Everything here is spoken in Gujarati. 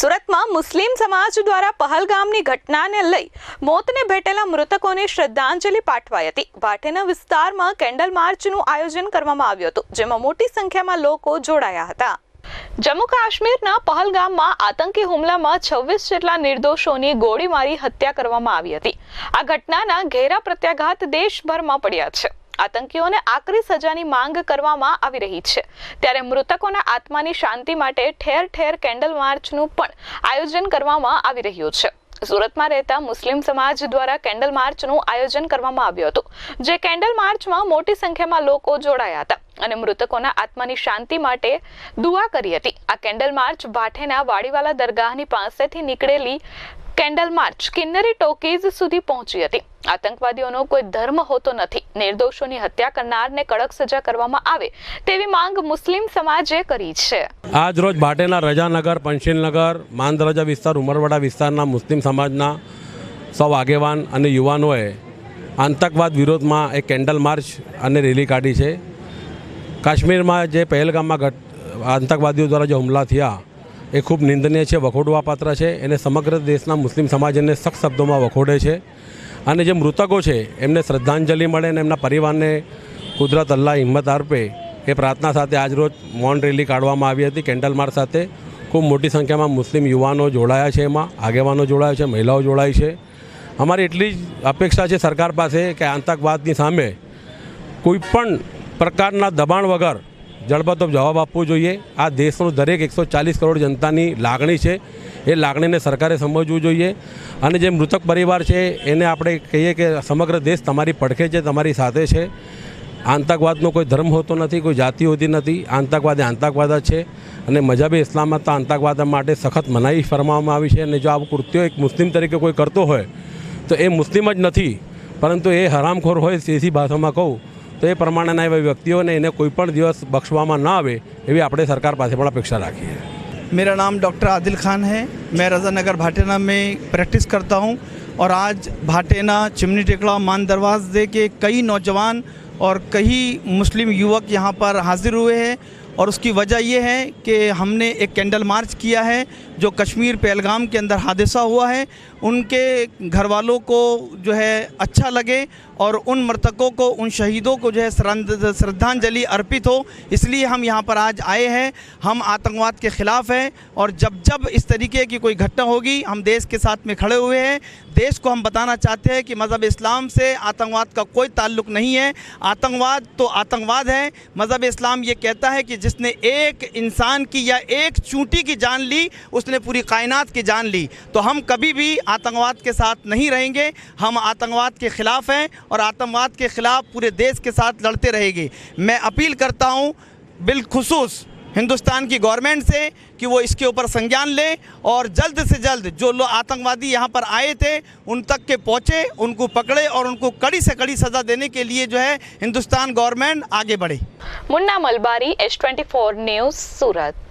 સુરતમાં મુસ્લિમ સમાજ દ્વારા પહલગામની ઘટનાને લઈ મોતને ભેટેલા મૃતકોને શ્રદ્ધાંજલિ પાઠવાઈ હતી. ભાટેના વિસ્તારમાં કેન્ડલ માર્ચનું આયોજન કરવામાં આવ્યું હતું, જેમાં મોટી સંખ્યામાં લોકો જોડાયા હતા. જમ્મુ કાશ્મીરના પહલગામમાં આતંકી હુમલામાં છવ્વીસ જેટલા નિર્દોષોની ગોળી મારી હત્યા કરવામાં આવી હતી. આ ઘટનાના ઘેરા પ્રત્યાઘાત દેશભરમાં પડ્યા છે. આતંકીઓને આકરી સજાની માંગ કરવામાં આવી રહી છે. ત્યારે મૃતકોના આત્માની શાંતિ માટે ઠેર ઠેર કેન્ડલ માર્ચનું પણ આયોજન કરવામાં આવી રહ્યું છે. સુરતમાં રહેતા મુસ્લિમ સમાજ દ્વારા કેન્ડલ માર્ચનું આયોજન કરવામાં આવ્યું હતું, જે કેન્ડલ માર્ચમાં મોટી સંખ્યામાં લોકો જોડાયા હતા અને મૃતકોના આત્માની શાંતિ માટે દુઆ કરી હતી. આ કેન્ડલ માર્ચ ભાઠેના વાડીવાલા દરગાહની પાસેથી નીકળેલી કેન્ડલ માર્ચ કિન્નરી ટોકીઝ સુધી પહોંચી હતી. આતંકવાદીઓનો કોઈ ધર્મ હોતો નથી. નિર્દોષોની હત્યા કરનારને કડક સજા કરવામાં આવે તેવી માંગ મુસ્લિમ સમાજે કરી છે. આજ રોજ ભાટેના રજાનગર, પંશીલનગર, માંદરજા વિસ્તાર, ઉમરવાડા વિસ્તારના મુસ્લિમ સમાજના સૌ આગેવાન અને યુવાનોએ આતંકવાદ વિરોધમાં એક કેન્ડલ માર્ચ અને રેલી કાઢી છે. કાશ્મીરમાં જે પહેલગામમાં ઘટ આતંકવાદીઓ દ્વારા જે હુમલા થયા એ ખૂબ નિંદનીય છે, વખોડવા પાત્ર છે. એને સમગ્ર દેશના મુસ્લિમ સમાજ એને સખ્ત શબ્દોમાં વખોડે છે. અને જે મૃતકો છે, એમને શ્રદ્ધાંજલિ મળે અને એમના પરિવારને કુદરત અલ્લાહ હિંમત અર્પે એ પ્રાર્થના સાથે આજરોજ મૌન રેલી કાઢવામાં આવી હતી. કેન્ડલ માર્ચ સાથે ખૂબ મોટી સંખ્યામાં મુસ્લિમ યુવાનો જોડાયા છે એમાં. આગેવાનો જોડાયા છે, મહિલાઓ જોડાઈ છે. અમારી એટલી જ અપેક્ષા છે સરકાર પાસે કે આતંકવાદની સામે કોઈ પણ પ્રકારના દબાણ વગર જડબતોબ જવાબ આપવો જોઈએ. આ દેશનું દરેક એકસો ચાલીસ કરોડ જનતાની લાગણી છે. એ લાગણીને સરકારે સમજવું જોઈએ. અને જે મૃતક પરિવાર છે, એને આપણે કહીએ કે સમગ્ર દેશ તમારી પડખે છે, તમારી સાથે છે. આતંકવાદનો કોઈ ધર્મ હોતો નથી, કોઈ જાતિ હોતી નથી. આતંકવાદ એ આતંકવાદ છે. અને મજાબી ઇસ્લામમાં તો આતંકવાદ માટે સખત મનાઈ ફરમાવવામાં આવી છે. અને જો આ કૃત્યો એક મુસ્લિમ તરીકે કોઈ કરતો હોય, તો એ મુસ્લિમ જ નથી. પરંતુ એ હરામખોર હોય તેથી ભાષામાં કહું તો એ પ્રમાણેના એવા વ્યક્તિઓને એને કોઈ પણ દિવસ બક્ષવામાં ના આવે એવી આપણે સરકાર પાસે પણ અપેક્ષા રાખીએ मेरा नाम डॉक्टर आदिल खान है मैं रज़ा नगर भाटेना में प्रैक्टिस करता हूं और आज भाटेना चिमनी टेकड़ा मान दरवाजे के कई नौजवान और कई मुस्लिम युवक यहाँ पर हाजिर हुए हैं और उसकी वजह ये है कि हमने एक कैंडल मार्च किया है, जो कश्मीर पहलगाम के अंदर हादसा हुआ है। उनके घर वालों को जो है अच्छा लगे और उन मृतकों को, उन शहीदों को जो है श्रद्धांजलि अर्पित हो। इसलिए हम यहाँ पर आज आए हैं। हम आतंकवाद के ख़िलाफ़ हैं और जब जब इस तरीके की कोई घटना होगी, हम देश के साथ में खड़े हुए हैं। देश को हम बताना चाहते हैं कि मज़हब इस्लाम से आतंकवाद का कोई ताल्लुक नहीं है। आतंकवाद तो आतंकवाद है। मज़हब इस्लाम ये कहता है कि जिसने एक इंसान की या एक चूंटी की जान ली, उसने पूरी कायनात की जान ली। तो हम कभी भी आतंकवाद के साथ नहीं रहेंगे। हम आतंकवाद के ख़िलाफ़ हैं और आतंकवाद के ख़िलाफ़ पूरे देश के साथ लड़ते रहेंगे। मैं अपील करता हूँ, बिलखसूस हिंदुस्तान की गवर्नमेंट से कि वो इसके ऊपर संज्ञान लें और जल्द से जल्द जो लोग आतंकवादी यहाँ पर आए थे, उन तक के पहुँचे, उनको पकड़े और उनको कड़ी से कड़ी सज़ा देने के लिए जो है हिंदुस्तान गवर्नमेंट आगे बढ़े। Munna Malbari, H twenty news, Surat.